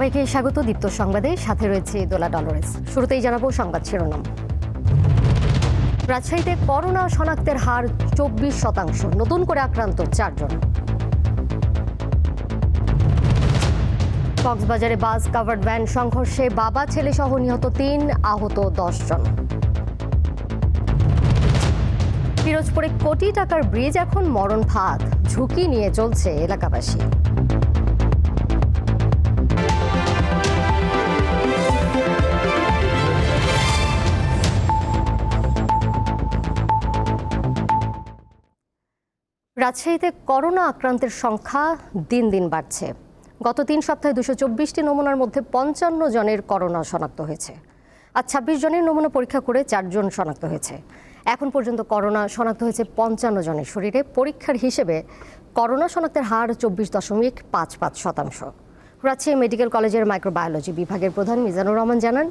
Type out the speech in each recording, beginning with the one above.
সবাইকে স্বাগত দীপ্ত সংবাদে। সাথে রয়েছে দোলা ডলরেস। শুরুতেই জানাব সংবাদ শিরোনাম। রাজশাহীতে করোনা শনাক্তের হার চব্বিশ শতাংশ, নতুন করে আক্রান্ত চারজন। কক্সবাজারে বাস কাভার্ড ভ্যান সংঘর্ষে বাবা ছেলে সহ নিহত তিন, আহত দশ জন পিরোজপুরে কোটি টাকার ব্রিজ এখন মরণ ফাঁদ ঝুঁকি নিয়ে চলছে এলাকাবাসী। রাজশাহীতে করোনা আক্রান্তের সংখ্যা দিন দিন বাড়ছে। গত তিন সপ্তাহে দুশো চব্বিশটি নমুনার মধ্যে পঞ্চান্ন জনের করোনা শনাক্ত হয়েছে আর ছাব্বিশ জনের নমুনা পরীক্ষা করে চারজন শনাক্ত হয়েছে। এখন পর্যন্ত করোনা শনাক্ত হয়েছে পঞ্চান্ন জনের শরীরে। পরীক্ষার হিসেবে করোনা শনাক্তের হার চব্বিশ দশমিক পাঁচ পাঁচ শতাংশ। রাজশাহী মেডিকেল কলেজের মাইক্রোবায়োলজি বিভাগের প্রধান মিজানুর রহমান জানান,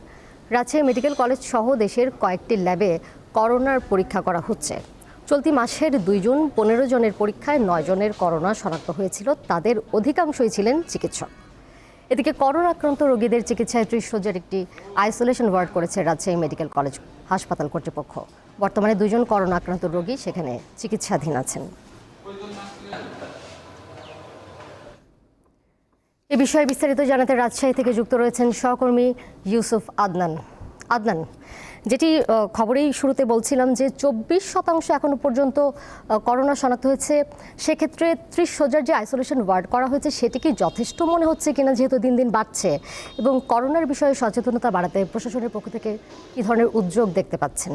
রাজশাহী মেডিকেল কলেজ সহ দেশের কয়েকটি ল্যাবে করোনার পরীক্ষা করা হচ্ছে। চলতি মাসের দুই জুন পনেরো জনের পরীক্ষায় নয় জনের করোনা শনাক্ত হয়েছিল। তাদের অধিকাংশই ছিলেন চিকিৎসক। এদিকে করোনা আক্রান্ত রোগীদের চিকিৎসায় ত্রিশ শয্যার একটি আইসোলেশন ওয়ার্ড করেছে রাজশাহী মেডিকেল কলেজ হাসপাতাল কর্তৃপক্ষ। বর্তমানে দুজন করোনা আক্রান্ত রোগী সেখানে চিকিৎসাধীন আছেন। এ বিষয়ে বিস্তারিত জানাতে রাজশাহী থেকে যুক্ত রয়েছেন সহকর্মী ইউসুফ আদনান। আদনান যেটি খবরেই শুরুতে বলছিলাম যে চব্বিশ শতাংশ এখনও পর্যন্ত করোনা শনাক্ত হয়েছে। সেক্ষেত্রে ত্রিশ হাজার যে আইসোলেশন ওয়ার্ড করা হয়েছে, সেটি কি যথেষ্ট মনে হচ্ছে কিনা যেহেতু দিন দিন বাড়ছে? এবং করোনার বিষয়ে সচেতনতা বাড়াতে প্রশাসনের পক্ষ থেকে কী ধরনের উদ্যোগ দেখতে পাচ্ছেন?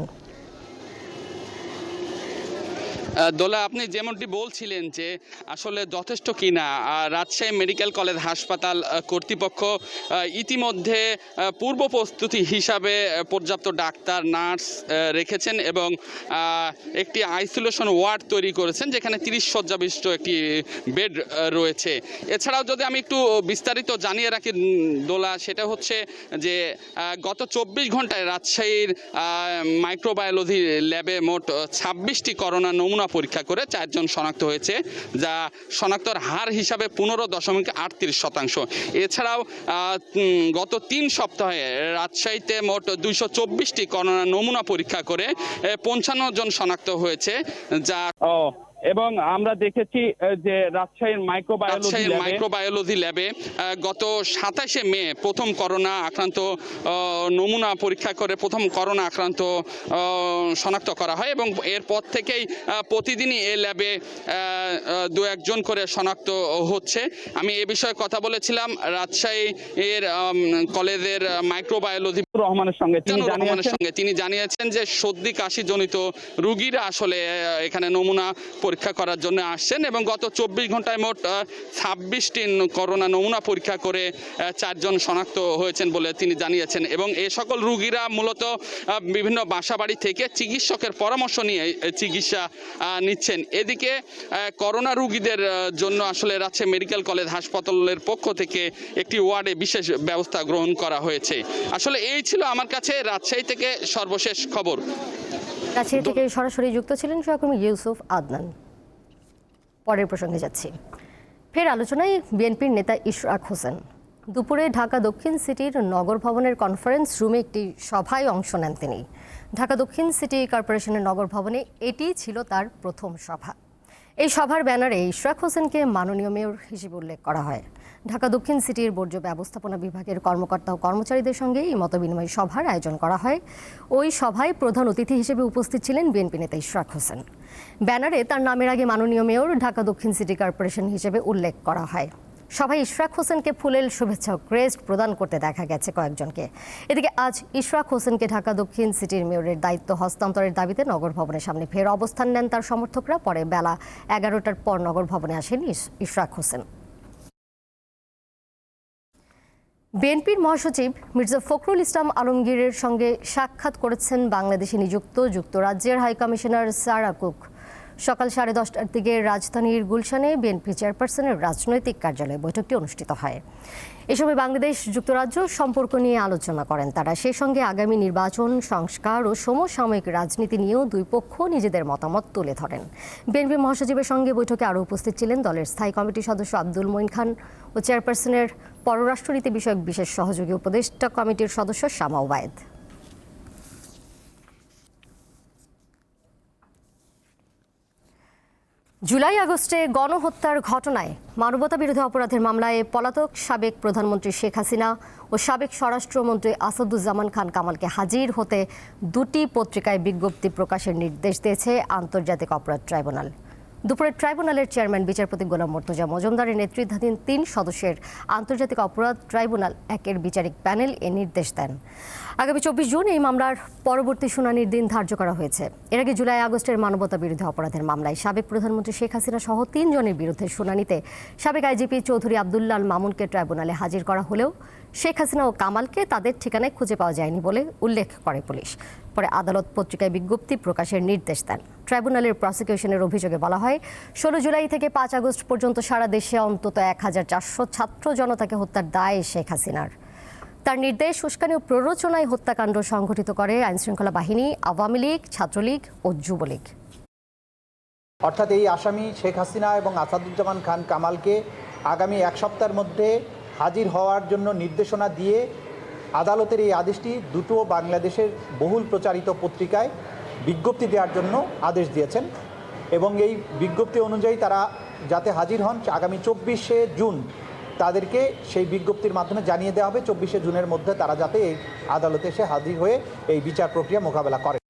দোলা, আপনি যেমনটি বলছিলেন যে আসলে যথেষ্ট কিনা রাজশাহী মেডিকেল কলেজ হাসপাতাল কর্তৃপক্ষ ইতিমধ্যে পূর্ব প্রস্তুতি হিসাবে পর্যাপ্ত ডাক্তার, নার্স রেখেছেন এবং একটি আইসোলেশন ওয়ার্ড তৈরি করেছেন, যেখানে তিরিশ শয্যাবিষ্ট একটি বেড রয়েছে। এছাড়াও যদি আমি একটু বিস্তারিত জানিয়ে রাখি দোলা, সেটা হচ্ছে যে গত চব্বিশ ঘন্টায় রাজশাহীর মাইক্রোবায়োলজি ল্যাবে মোট ছাব্বিশটি করোনা নমুনা পরীক্ষা করে চারজন শনাক্ত হয়েছে, যা শনাক্তর হার হিসাবে পনেরো দশমিক আটত্রিশ শতাংশ। এছাড়াও গত তিন সপ্তাহে রাজশাহীতে মোট দুইশো চব্বিশটি করোনা নমুনা পরীক্ষা করে পঞ্চান্ন জন শনাক্ত হয়েছে, যা এবং আমরা দেখেছি যে রাজশাহীর মাইক্রোবায়োলজি রাজশাহীর মাইক্রোবায়োলজি ল্যাবে গত সাতাশে মে প্রথম করোনা আক্রান্ত নমুনা পরীক্ষা করে প্রথম করোনা আক্রান্ত শনাক্ত করা হয় এবং এরপর থেকেই প্রতিদিনই এই ল্যাবে দু একজন করে শনাক্ত হচ্ছে। আমি এ বিষয়ে কথা বলেছিলাম রাজশাহী এর কলেজের মাইক্রোবায়োলজি রহমানের সঙ্গে। তিনি জানিয়েছেন সঙ্গে। তিনি জানিয়েছেন যে সর্দি কাশি জনিত রুগীরা আসলে এখানে নমুনা পরীক্ষা করার জন্য আসছেন এবং গত চব্বিশ ঘন্টায় মোট ছাব্বিশটি করোনা নমুনা পরীক্ষা করে চারজন শনাক্ত হয়েছেন বলে তিনি জানিয়েছেন। এবং এই সকল রুগীরা মূলত বিভিন্ন বাসাবাড়ি থেকে চিকিৎসকের পরামর্শ নিয়ে চিকিৎসা নিচ্ছেন। এদিকে করোনা রুগীদের জন্য আসলে রাজশাহী মেডিকেল কলেজ হাসপাতালের পক্ষ থেকে একটি ওয়ার্ডে বিশেষ ব্যবস্থা গ্রহণ করা হয়েছে। আসলে এই ছিল আমার কাছে রাজশাহী থেকে সর্বশেষ খবর। রাজশাহী থেকে সরাসরি যুক্ত ছিলেন সহকর্মী ইউসুফ আদনান। পরের প্রসঙ্গে যাচ্ছি। ফের আলোচনায় বিএনপির নেতা ইশরাক হোসেন। দুপুরে ঢাকা দক্ষিণ সিটির নগর ভবনের কনফারেন্স রুমে একটি সভায় অংশ নেন তিনি। ঢাকা দক্ষিণ সিটি কর্পোরেশনের নগর ভবনে এটি ছিল তার প্রথম সভা। এই সভার ব্যানারে ইশরাক হোসেনকে মাননীয় মেয়র হিসেবে উল্লেখ করা হয়। ঢাকা দক্ষিণ সিটির বর্জ্য ব্যবস্থাপনা বিভাগের কর্মকর্তা ও কর্মচারীদের সঙ্গে এই মতবিনিময় সভার আয়োজন করা হয়। ওই সভায় প্রধান অতিথি হিসেবে উপস্থিত ছিলেন বিএনপি নেতা ইশরাক হোসেন। ব্যানারে তার নামের আগে মাননীয় মেয়র ঢাকা দক্ষিণ সিটি কর্পোরেশন হিসেবে উল্লেখ করা হয়। সভায় ইশরাক হোসেনকে ফুলেল শুভেচ্ছা ও ক্রেস্ট প্রদান করতে দেখা গেছে কয়েকজনকে। এদিকে আজ ইশরাক হোসেনকে ঢাকা দক্ষিণ সিটির মেয়রের দায়িত্ব হস্তান্তরের দাবিতে নগর ভবনের সামনে ফের অবস্থান নেন তার সমর্থকরা। পরে বেলা এগারোটার পর নগর ভবনে আসেন ইশরাক হোসেন। বিএনপির মহাসচিব মির্জা ফখরুল ইসলাম আলমগীরের সঙ্গে সাক্ষাৎ করেছেন বাংলাদেশে নিযুক্ত যুক্তরাজ্যের হাইকমিশনার সারা কুক। সকাল সাড়ে দশটার দিকে রাজধানীর গুলশানে বিএনপি চেয়ারপারসনের রাজনৈতিক কার্যালয়ে বৈঠকটি অনুষ্ঠিত হয়। এ সময় বাংলাদেশ যুক্তরাজ্য সম্পর্ক নিয়ে আলোচনা করেন তারা। সেই সঙ্গে আগামী নির্বাচন, সংস্কার ও সমসাময়িক রাজনীতি নিয়েও দুই পক্ষ নিজেদের মতামত তুলে ধরেন। বিএনপি মহাসচিবের সঙ্গে বৈঠকে আরও উপস্থিত ছিলেন দলের স্থায়ী কমিটির সদস্য আব্দুল মঈন খান ও চেয়ারপারসনের পররাষ্ট্রনীতি বিষয়ক বিশেষ সহযোগী উপদেষ্টা কমিটির সদস্য শামা ওবায়েদ। জুলাই আগস্টে গণহত্যার ঘটনায় মানবতা বিরোধী অপরাধের মামলায় পলাতক সাবেক প্রধানমন্ত্রী শেখ হাসিনা ও সাবেক স্বরাষ্ট্রমন্ত্রী আসাদুজ্জামান খান কামালকে হাজির হতে দুটি পত্রিকায় বিজ্ঞপ্তি প্রকাশের নির্দেশ দিয়েছে আন্তর্জাতিক অপরাধ ট্রাইব্যুনাল। দুপুরে ট্রাইব্যুনালের চেয়ারম্যান বিচারপতি গোলাম মর্তজা মজুমদারের নেতৃত্বাধীন তিন সদস্যের আন্তর্জাতিক অপরাধ ট্রাইব্যুনাল একের বিচারিক প্যানেল এ নির্দেশ দেন। আগামী চব্বিশ জুন এই মামলার পরবর্তী শুনানির দিন ধার্য করা হয়েছে। এর আগে জুলাই আগস্টের মানবতা বিরোধী অপরাধের মামলায় সাবেক প্রধানমন্ত্রী শেখ হাসিনা সহ তিনজনের বিরুদ্ধে শুনানিতে সাবেক আইজিপি চৌধুরী আবদুল্লাল মামুনকে ট্রাইব্যুনালে হাজির করা হলেও শেখ হাসিনা ও কামালকে তাদের ঠিকানায় খুঁজে পাওয়া যায়নি বলে উল্লেখ করে পুলিশ। পরে আদালত পত্রিকায় বিজ্ঞপ্তি প্রকাশের নির্দেশ দেন। ট্রাইব্যুনালের প্রসিকিউশনের অভিযোগে বলা হয়, ষোলো জুলাই থেকে পাঁচ আগস্ট পর্যন্ত সারা দেশে অন্তত এক হাজার চারশো ছাত্র জনতাকে হত্যার দায় শেখ হাসিনার। তার নির্দেশ, উস্কানি ও প্ররোচনায় হত্যাকাণ্ড সংঘটিত করে আইনশৃঙ্খলা বাহিনী, আওয়ামী লীগ, ছাত্রলীগ ও যুবলীগ। অর্থাৎ এই আসামি শেখ হাসিনা এবং আসাদুজ্জামান খান কামালকে আগামী এক সপ্তাহের মধ্যে হাজির হওয়ার জন্য নির্দেশনা দিয়ে আদালতের এই আদেশটি দুটো বাংলাদেশের বহুল প্রচারিত পত্রিকায় বিজ্ঞপ্তি দেওয়ার জন্য আদেশ দিয়েছেন এবং এই বিজ্ঞপ্তি অনুযায়ী তারা যাতে হাজির হন আগামী চব্বিশে জুন তাদেরকে সেই বিজ্ঞপ্তির মাধ্যমে জানিয়ে দেওয়া হবে। চব্বিশে জুনের মধ্যে তারা যাতে এই আদালতে এসে হাজির হয়ে এই বিচার প্রক্রিয়া মোকাবেলা করে।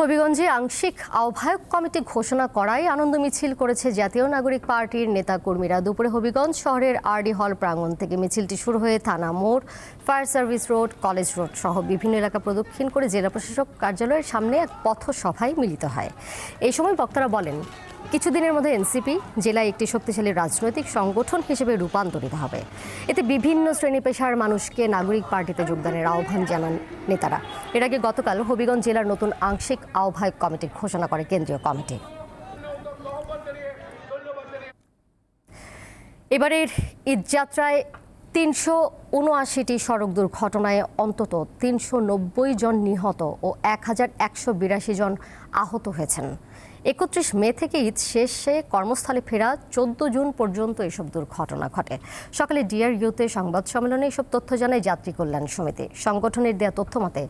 হবিগঞ্জে আংশিক আহ্বায়ক কমিটি ঘোষণা করায় আনন্দ মিছিল করেছে জাতীয় নাগরিক পার্টির নেতাকর্মীরা। দুপুরে হবিগঞ্জ শহরের আরডি হল প্রাঙ্গণ থেকে মিছিলটি শুরু হয়ে থানা মোড়, fire service road, college road সহ বিভিন্ন এলাকা প্রদক্ষিণ করে জেলা প্রশাসক কার্যালয়ের সামনে এক পথসভায় মিলিত হয়। এই সময় বক্তারা বলেন কিছুদিনের মধ্যে এনসিপি জেলায় একটি শক্তিশালী রাজনৈতিক সংগঠন হিসেবে রূপান্তরিত হবে। এতে বিভিন্ন শ্রেণি পেশার মানুষকে নাগরিক পার্টিতে যোগদানের আহ্বান জানান নেতারা। এর আগে গতকাল হবিগঞ্জ জেলার নতুন আংশিক আহ্বায়ক কমিটি ঘোষণা করে কেন্দ্রীয় কমিটি। এবারের ঈদযাত্রায় তিনশো উনআশিটি সড়ক দুর্ঘটনায় অন্তত তিনশো নব্বই জন নিহত ও এক হাজার একশো বিরাশি জন আহত হয়েছেন। একত্রিশ মে থেকে ঈদ শেষে কর্মস্থলে ফেরা চোদ্দ জুন পর্যন্ত এসব দুর্ঘটনা ঘটে। সকালে ডিআরইউতে সংবাদ সম্মেলনে এসব তথ্য জানায় যাত্রী কল্যাণ সমিতি। সংগঠনের দেয়া তথ্য মতে,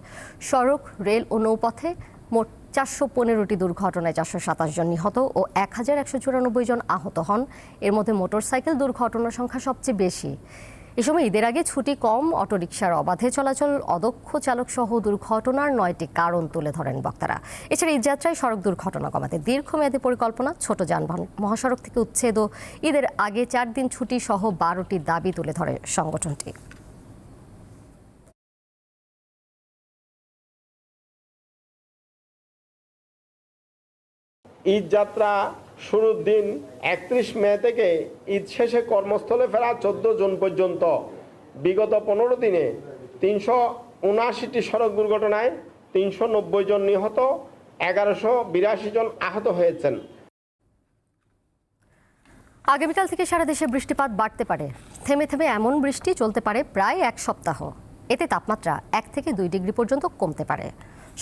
সড়ক, রেল ও নৌপথে মোট চারশো পনেরোটি দুর্ঘটনায় চারশো সাতাশ জন নিহত ও এক হাজার একশো চুরানব্বই জন আহত হন। এর মধ্যে মোটরসাইকেল দুর্ঘটনার সংখ্যা সবচেয়ে বেশি। এ সময় ঈদের আগে ছুটি কম, অটোরিকশার অবাধে চলাচল, অদক্ষ চালক সহ দুর্ঘটনার নয়টি কারণ তুলে ধরেন বক্তারা। এছাড়া ঈদযাত্রায় সড়ক দুর্ঘটনা কমাতে দীর্ঘমেয়াদী পরিকল্পনা, ছোট যানবাহন, মহাসড়ক থেকে উচ্ছেদ ও ঈদের আগে চার দিন ছুটি সহ বারোটি দাবি তুলে ধরে সংগঠনটি। ঈদ যাত্রা শুরুর দিন একত্রিশ মে থেকে ঈদ শেষে কর্মস্থলে ফেরা চোদ্দ জুন পর্যন্ত। বিগত পনেরো দিনে তিনশো উনআশিটি সড়ক দুর্ঘটনায় তিনশো নব্বই জন নিহত, এগারোশো বিরাশি জন আহত হয়েছেন। আগামীকাল থেকে সারা দেশে বৃষ্টিপাত বাড়তে পারে। থেমে থেমে এমন বৃষ্টি চলতে পারে প্রায় এক সপ্তাহ। এতে তাপমাত্রা এক থেকে দুই ডিগ্রি পর্যন্ত কমতে পারে।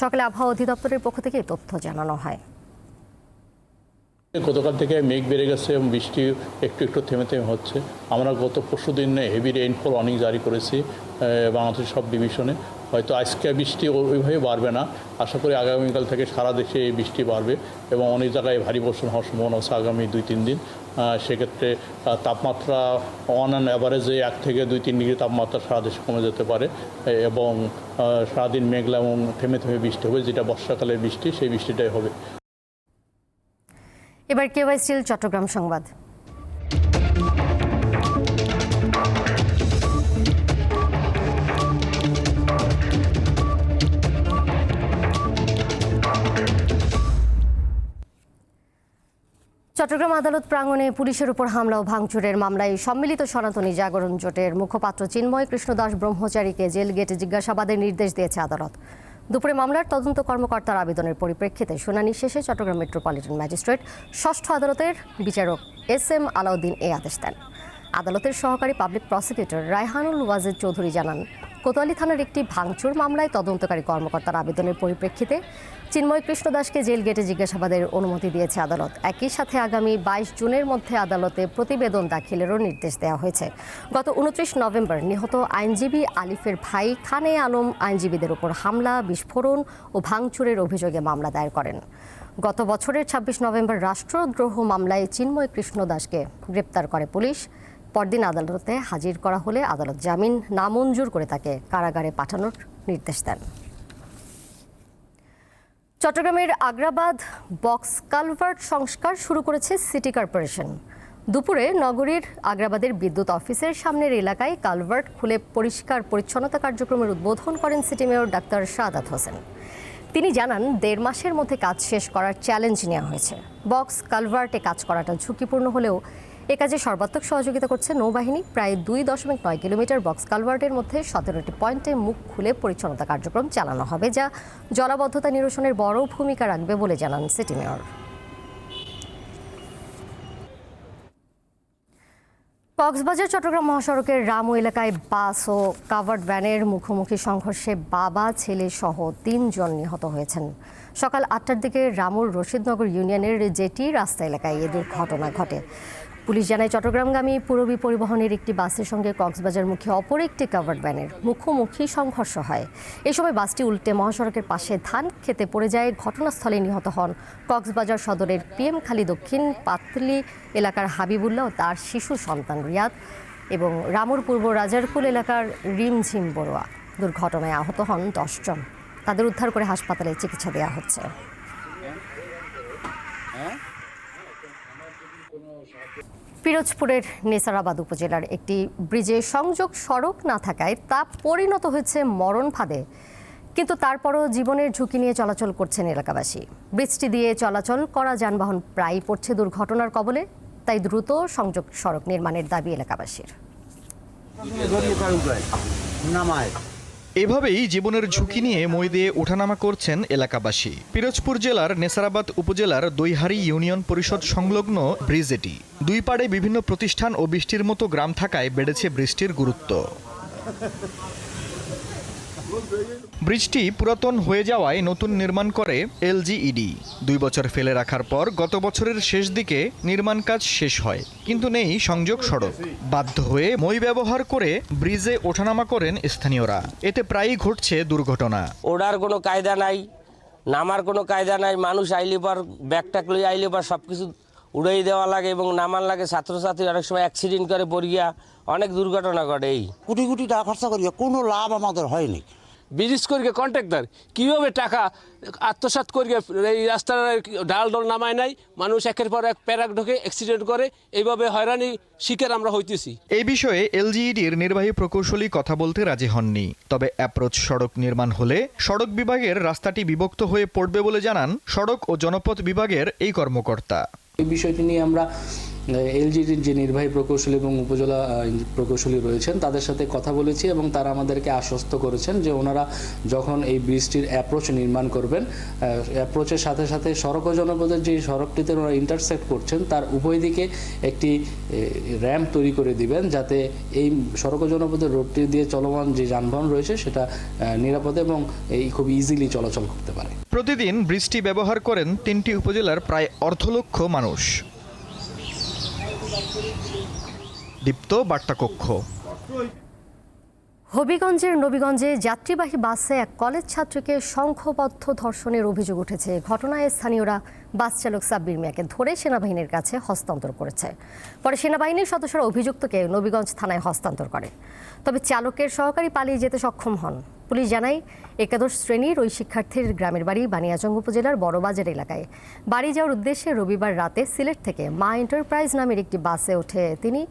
সকালে আবহাওয়া অধিদপ্তরের পক্ষ থেকে তথ্য জানানো হয়। গতকাল থেকে মেঘ বেড়ে গেছে এবং বৃষ্টি একটু একটু থেমে থেমে হচ্ছে। আমরা গত পরশু দিন হেভি রেইনফল অনেক জারি করেছি বাংলাদেশের সব ডিভিশনে হয়তো আজকে বৃষ্টি ওইভাবে বাড়বে না। আশা করি আগামীকাল থেকে সারা দেশে এই বৃষ্টি বাড়বে এবং অনেক জায়গায় ভারী বর্ষণ হওয়ার সম্ভাবনা আছে আগামী দুই তিন দিন। সেক্ষেত্রে তাপমাত্রা অন অ্যান অ্যাভারেজে এক থেকে দুই তিন ডিগ্রি তাপমাত্রা সারা দেশে কমে যেতে পারে। এবং সারাদিন মেঘলা এবং থেমে থেমে বৃষ্টি হবে, যেটা বর্ষাকালের বৃষ্টি, সেই বৃষ্টিটাই হবে। এবার কেওয়াই স্টিল চট্টগ্রাম সংবাদ। চট্টগ্রাম আদালত প্রাঙ্গণে পুলিশের উপর হামলা ও ভাঙচুরের মামলায় সম্মিলিত সনাতনী জাগরণ জোটের মুখপাত্র চিন্ময় কৃষ্ণ দাস ব্রহ্মচারীকে জেল গেটে জিজ্ঞাসাবাদের নির্দেশ দিয়েছে আদালত। দুপুরে মামলার তদন্ত কর্মকর্তার আবেদনের পরিপ্রেক্ষিতে শুনানি শেষে চট্টগ্রাম মেট্রোপলিটন ম্যাজিস্ট্রেট ষষ্ঠ আদালতের বিচারক এস এম আলাউদ্দিন এ আদেশ দেন। আদালতের সহকারী পাবলিক প্রসিকিউটর রায়হানুল ওয়াজেদ চৌধুরী জানান, কোতোয়ালি থানার একটি ভাঙচুর মামলায় তদন্তকারী কর্মকর্তার আবেদনের পরিপ্রেক্ষিতে চিন্ময় কৃষ্ণ দাসকে জেল গেটে জিজ্ঞাসাবাদের অনুমতি দিয়েছে আদালত। একই সাথে আগামী বাইশ জুনের মধ্যে আদালতে প্রতিবেদন দাখিলেরও নির্দেশ দেওয়া হয়েছে। গত উনত্রিশ নভেম্বর নিহত আইনজীবী আলিফের ভাই খানে আলম আইনজীবীদের উপর হামলা, বিস্ফোরণ ও ভাঙচুরের অভিযোগে মামলা দায়ের করেন। গত বছরের ছাব্বিশ নভেম্বর রাষ্ট্রদ্রোহ মামলায় চিন্ময় কৃষ্ণ দাসকে গ্রেপ্তার করে পুলিশ। পরদিন আদালতে হাজির করা হলে আদালত জামিন নামঞ্জুর করে তাকে কারাগারে পাঠানোর নির্দেশ দেন। চট্টগ্রামের আগ্রাবাদ বক্স কালভার্ট সংস্কার শুরু করেছে সিটি কর্পোরেশন। দুপুরে নগরীর আগ্রাবাদের বিদ্যুৎ অফিসের সামনের এলাকায় কালভার্ট খুলে পরিষ্কার পরিচ্ছন্নতা কার্যক্রমের উদ্বোধন করেন city mayor doctor Shahadat Hossain. তিনি জানান, দেড় মাসের মধ্যে কাজ শেষ করার চ্যালেঞ্জ নেওয়া হয়েছে। বক্স কালভার্টে কাজ করাটা ঝুঁকিপূর্ণ হলেও এ কাজে সর্বাত্মক সহযোগিতা করছে নৌবাহিনী। প্রায় দুই দশমিক নয় কিলোমিটার বক্স কালভার্টের মধ্যে সতেরোটি পয়েন্টে মুখ খুলে পরিচ্ছন্নতা কার্যক্রম চালানো হবে, যা জলাবদ্ধতা নিরসনের বড় ভূমিকা রাখবে বলে জানান সিটি মেয়র। কক্সবাজার, চট্টগ্রাম মহাসড়কের রামু এলাকায় বাস ও কাভার্ড ভ্যানের মুখোমুখি সংঘর্ষে বাবা, ছেলে সহ তিনজন নিহত হয়েছেন। সকাল আটটার দিকে রামুর রশিদনগর ইউনিয়নের জেটি রাস্তা এলাকায় এ দুর্ঘটনা ঘটে। পুলিশ জানায়, চট্টগ্রামগামী পুরবী পরিবহনের একটি বাসের সঙ্গে কক্সবাজারমুখী অপর একটি কাভার্ড ভ্যানের মুখোমুখি সংঘর্ষ হয়। এ সময় বাসটি উল্টে মহাসড়কের পাশে ধান খেতে পড়ে যায়। ঘটনাস্থলে নিহত হন কক্সবাজার সদরের পিএম খালি দক্ষিণ পাতলি এলাকার হাবিবুল্লাহ ও তার শিশু সন্তান রিয়াদ এবং রামুর পূর্ব রাজারকুল এলাকার রিমঝিম বড়ুয়া। দুর্ঘটনায় আহত হন দশজন তাদের উদ্ধার করে হাসপাতালে চিকিৎসা দেওয়া হচ্ছে। পিরোজপুরের নেসারাবাদ উপজেলার একটি ব্রিজে সংযোগ সড়ক না থাকায় তা পরিণত হয়েছে মরণ ফাঁদে। কিন্তু তারপরও জীবনের ঝুঁকি নিয়ে চলাচল করছেন এলাকাবাসী। ব্রিজটি দিয়ে চলাচল করা যানবাহন প্রায়ই পড়ছে দুর্ঘটনার কবলে, তাই দ্রুত সংযোগ সড়ক নির্মাণের দাবি এলাকাবাসীর। এভাবেই জীবনের ঝুঁকি নিয়ে মই দিয়ে ওঠানামা করছেন এলাকাবাসী। পিরোজপুর জেলার নেসারাবাদ উপজেলার দৈহারি ইউনিয়ন পরিষদ সংলগ্ন ব্রিজ এটি দুই পাড়ে বিভিন্ন প্রতিষ্ঠান ও বৃষ্টির মতো গ্রাম থাকায় বেড়েছে বৃষ্টির গুরুত্ব। ব্রিজটি পুরাতন হয়ে যাওয়ায় নতুন নির্মাণ করে এলজিইডি দুই বছর ফেলে রাখার পর গত বছরের শেষ দিকে নির্মাণ কাজ শেষ হয়। কিন্তু নেই সংযোগ সড়ক। বাধ্য হয়ে মই ব্যবহার করে ব্রিজে ওঠানামা করেন স্থানীয়রা। এতে প্রায়ই ঘটছে দুর্ঘটনা। ওড়ার কোনো কায়দা নাই নামার কোনো কায়দা নাই মানুষ আইলে পর ব্যাগটাক লই আইলে পর সব কিছু উড়াই দেওয়া লাগে এবং নামার লাগে। ছাত্রছাত্রী অনেক সময় অ্যাক্সিডেন্ট করে পড়িয়া অনেক দুর্ঘটনা ঘটে এই কোটি কোটি টাকা খরচা করি কোনো লাভ আমাদের হয়নি। ব্রিজ করিয়ে কন্ট্রাক্টর কীভাবে টাকা আত্মসাৎ করিয়ে এই রাস্তার ডাল ডল নামায় নাই মানুষ একের পর এক প্যারাক ঢোকে অ্যাক্সিডেন্ট করে এইভাবে হয়রানি শিকার আমরা হইতেছি। এই বিষয়ে এলজিইডির নির্বাহী প্রকৌশলী কথা বলতে রাজি হননি। তবে অ্যাপ্রোচ সড়ক নির্মাণ হলে সড়ক বিভাগের রাস্তাটি বিভক্ত হয়ে পড়বে বলে জানান সড়ক ও জনপথ বিভাগের এই কর্মকর্তা। এই বিষয়টি নিয়ে আমরা এলজিডির যে নির্বাহী প্রকৌশলী এবং উপজেলা প্রকৌশলী রয়েছেন, তাদের সাথে কথা বলেছি এবং তারা আমাদেরকে আশ্বস্ত করেছেন যে ওনারা যখন এই ব্রিজটির অ্যাপ্রোচ নির্মাণ করবেন অ্যাপ্রোচের সাথে সাথে সড়ক জনপদের যে সড়কটিতে ওনারা ইন্টারসেক্ট করছেন, তার উভয় দিকে একটি র্যাম্প তৈরি করে দিবেন যাতে এই সড়ক জনপদের রোডটি দিয়ে চলমান যে যানবাহন রয়েছে সেটা নিরাপদে এবং এই খুব ইজিলি চলাচল করতে পারে। প্রতিদিন ব্রিজটি ব্যবহার করেন তিনটি উপজেলার প্রায় অর্ধলক্ষ মানুষ। দীপ্ত বার্তাকক্ষ। হবিগঞ্জের নবীগঞ্জে যাত্রীবাহী বাসে এক কলেজ ছাত্রীকে সংঘবদ্ধ ধর্ষণের অভিযোগ উঠেছে। ঘটনায় স্থানীয়রা বাস চালক সাব্বির মিয়াকে ধরে সেনাবাহিনীর কাছে হস্তান্তর করেছে। পরে সেনাবাহিনীর সদস্যরা অভিযুক্তকে নবীগঞ্জ থানায় হস্তান্তর করে। তবে চালকের সহকারী পালিয়ে যেতে সক্ষম হন। পুলিশ জানায়, একাদশ শ্রেণির ওই শিক্ষার্থীর গ্রামের বাড়ি বানিয়াচং উপজেলার বড়বাজার এলাকায়। বাড়ি যাওয়ার উদ্দেশ্যে রবিবার রাতে সিলেট থেকে মা এন্টারপ্রাইজ নামের একটি বাসে ওঠে তিনি।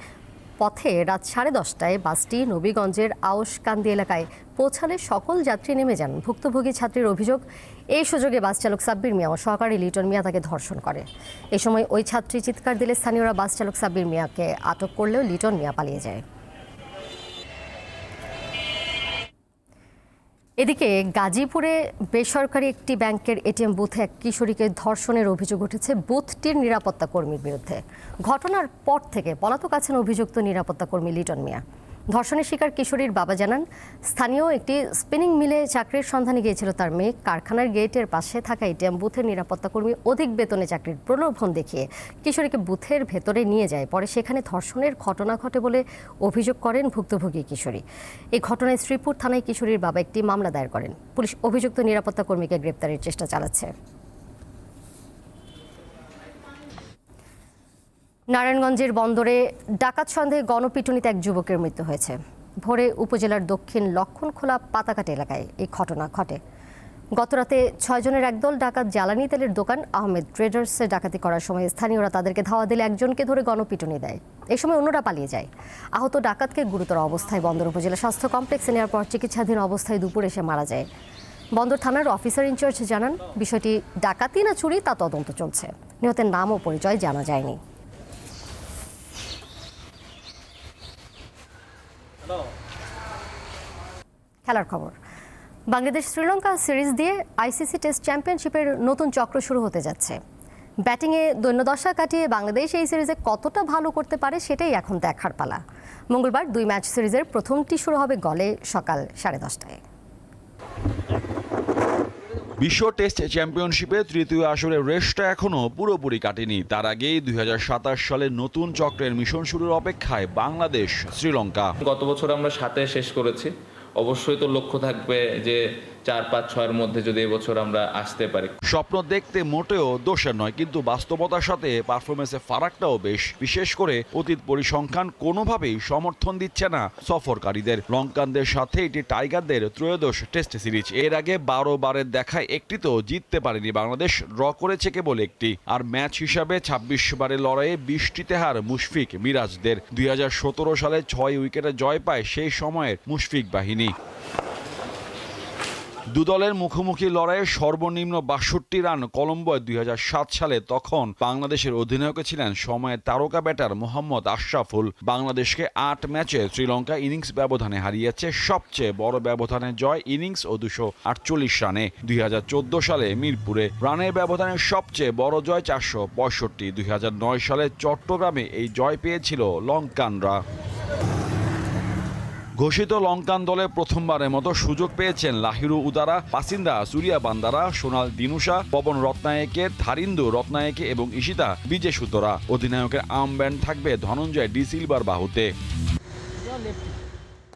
পথে রাত সাড়ে দশটায় বাসটি নবীগঞ্জের আউশকান্দি এলাকায় পৌঁছালে সকল যাত্রী নেমে যান। ভুক্তভোগী ছাত্রীর অভিযোগ, এই সুযোগে বাস চালক সাব্বির মিয়া ও সহকারী লিটন মিয়া তাকে ধর্ষণ করে। এ সময় ওই ছাত্রী চিৎকার দিলে স্থানীয়রা বাস চালক সাব্বির মিয়াকে আটক করলেও লিটন মিয়া পালিয়ে যায়। এদিকে গাজীপুরে বেসরকারি একটি ব্যাংকের এটিএম বুথে এক কিশোরীকে ধর্ষণের অভিযোগ উঠেছে বুথটির নিরাপত্তা কর্মীর বিরুদ্ধে। ঘটনার পর থেকে পলাতক আছেন অভিযুক্ত নিরাপত্তা কর্মী লিটন মিয়া। ধর্ষণের শিকার কিশোরীর বাবা জানান, স্থানীয় একটি স্পিনিং মিলে চাকরির সন্ধানে গিয়েছিল তার মেয়ে। কারখানার গেটের পাশে থাকা এটিএম বুথের নিরাপত্তা কর্মী অধিক বেতনে চাকরির প্রলোভন দেখিয়ে কিশোরীকে বুথের ভেতরে নিয়ে যায়। পরে সেখানে ধর্ষণের ঘটনা ঘটে বলে অভিযোগ করেন ভুক্তভোগী কিশোরী। এই ঘটনায় শ্রীপুর থানায় কিশোরীর বাবা একটি মামলা দায়ের করেন। পুলিশ অভিযুক্ত নিরাপত্তা কর্মীকে গ্রেপ্তারের চেষ্টা চালাচ্ছে। নারায়ণগঞ্জের বন্দরে ডাকাত সন্দেহে গণপিটুনিতে এক যুবকের মৃত্যু হয়েছে। ভোরে উপজেলার দক্ষিণ লক্ষণখোলা পাতাকাট এলাকায় এই ঘটনা ঘটে। গতরাতে ছয়জনের একদল ডাকাত জ্বালানি তেলের দোকান আহমেদ ট্রেডার্সে ডাকাতি করার সময় স্থানীয়রা তাদেরকে ধাওয়া দিলে একজনকে ধরে গণপিটুনি দেয়। এই সময় অন্যরা পালিয়ে যায়। আহত ডাকাতকে গুরুতর অবস্থায় বন্দর উপজেলা স্বাস্থ্য কমপ্লেক্সে নেওয়ার পর চিকিৎসাধীন অবস্থায় দুপুরে এসে মারা যায়। বন্দর থানার অফিসার ইনচার্জ জানান, বিষয়টি ডাকাতি না চুরি তা তদন্ত চলছে। নিহতের নাম ও পরিচয় জানা যায়নি। খেলার খবর। বাংলাদেশ শ্রীলঙ্কা সিরিজ দিয়ে আইসিসি টেস্ট চ্যাম্পিয়নশিপের নতুন চক্র শুরু হতে যাচ্ছে। ব্যাটিংয়ে দৈন্যদশা কাটিয়ে বাংলাদেশ এই সিরিজে কতটা ভালো করতে পারে সেটাই এখন দেখার পালা। মঙ্গলবার দুই ম্যাচ সিরিজের প্রথমটি শুরু হবে গলে সকাল সাড়ে দশটায়। বিশ্ব টেস্ট চ্যাম্পিয়নশিপে তৃতীয় আসরের রেসটা এখনও পুরোপুরি কাটেনি। তার আগেই দুই হাজার সাতাশ সালের নতুন চক্রের মিশন শুরুর অপেক্ষায় বাংলাদেশ, শ্রীলঙ্কা। গত বছর আমরা সাথে শেষ করেছি। অবশ্যই তো লক্ষ্য থাকবে যে চার পাঁচ ছয়ের মধ্যে যদি এবছর আমরা আসতে পারি। স্বপ্ন দেখতে মোটেও দোষের নয়, কিন্তু বাস্তবতার সাথে পারফরমেন্সের ফারাকটাও বেশ। বিশেষ করে অতীত পরিসংখ্যান কোনোভাবেই সমর্থন দিচ্ছে না সফরকারীদের। লঙ্কানদের সাথে এটি টাইগারদের ত্রয়োদশ টেস্ট সিরিজ। এর আগে বারো বারের দেখায় একটিতেও জিততে পারেনি বাংলাদেশ, ড্র করেছে কেবল একটি। আর ম্যাচ হিসাবে ছাব্বিশ বারের লড়াইয়ে বৃষ্টিতে হার মুশফিক মিরাজদের। দুই হাজার সতেরো সালে ছয় উইকেটে জয় পায় সেই সময়ের মুশফিক বাহিনী। দুদলের মুখোমুখি লড়াইয়ে সর্বনিম্ন বাষট্টি রান কলম্বোয় দুই হাজার সাত সালে। তখন বাংলাদেশের অধিনায়ক ছিলেন সময়ের তারকা ব্যাটার মোহাম্মদ আশরাফুল। বাংলাদেশকে আট ম্যাচে শ্রীলঙ্কা ইনিংস ব্যবধানে হারিয়েছে সবচেয়ে বড় ব্যবধানে জয় ইনিংস ও দুশো আটচল্লিশ রানে। দুই হাজার চোদ্দ সালে মিরপুরে রানের ব্যবধানে সবচেয়ে বড় জয় চারশো পঁয়ষট্টি। দুই সালে চট্টগ্রামে এই জয় পেয়েছিল লঙ্কানরা। ঘোষিত লঙ্কান দলে প্রথমবারের মতো সুযোগ পেয়েছেন লাহিরু উদারা পাসিন্দা সুরিয়া বান্দারা, সোনাল দিনুষা পবন রত্নায়কের ধারিন্দু রত্নায়কে এবং ঈশিতা বিজে সুতরা অধিনায়কের আর্ম ব্যান্ড থাকবে ধনঞ্জয় ডি সিলভার বাহুতে।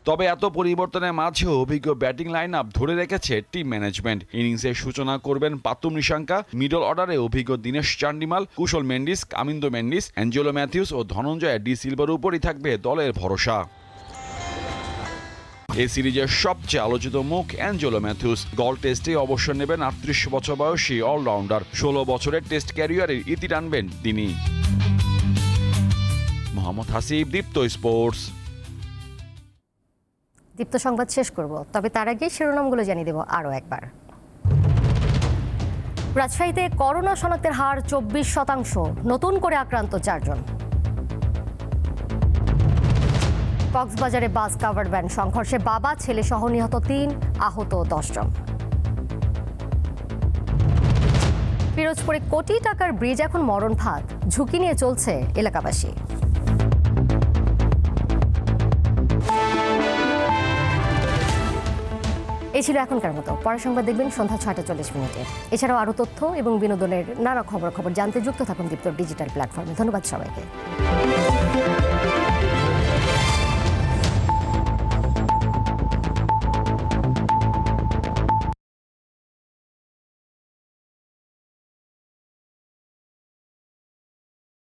তবে এত পরিবর্তনের মাঝেও অভিজ্ঞ ব্যাটিং লাইন আপ ধরে রেখেছে টিম ম্যানেজমেন্ট। ইনিংসের সূচনা করবেন পাতুম নিশাঙ্কা, মিডল অর্ডারে অভিজ্ঞ দীনেশ চান্ডিমাল, কুশল মেন্ডিস, কামিন্দো মেন্ডিস, অ্যাঞ্জেলো ম্যাথিউস ও ধনঞ্জয় ডি সিলভার উপরই থাকবে দলের ভরসা। এই সিরিজের সবচেয়ে আলোচিত মুখ অ্যাঞ্জেলো ম্যাথিউস। গল টেস্টে অবসর নেবেন আটত্রিশ বছর বয়সী অলরাউন্ডার। ষোলো বছরের টেস্ট ক্যারিয়ারের ইতি টানবেন তিনি। মোহাম্মদ হাসিব, দীপ্ত স্পোর্টস। দীপ্ত সংবাদ শেষ করব, তবে তার আগে শিরোনামগুলো জানিয়ে দেব আরও একবার। রাজশাহীতে করোনা শনাক্তের হার চব্বিশ শতাংশ, নতুন করে আক্রান্ত চারজন। কক্সবাজারে বাস কাভার ভ্যান সংঘর্ষে বাবা, ছেলে সহ নিহত তিন, আহত দশজন পিরোজপুরে কোটি টাকার ব্রিজ এখন মরণ ভাত ঝুঁকি নিয়ে চলছে এলাকাবাসী। এই ছিল এখনকার মতো। পরের সংবাদ দেখবেন সন্ধ্যা ছয়টা চল্লিশ মিনিটে। এছাড়াও আরও তথ্য এবং বিনোদনের নানা খবর খবর জানতে যুক্ত থাকুন দীপ্ত ডিজিটাল প্ল্যাটফর্মে। ধন্যবাদ সবাইকে।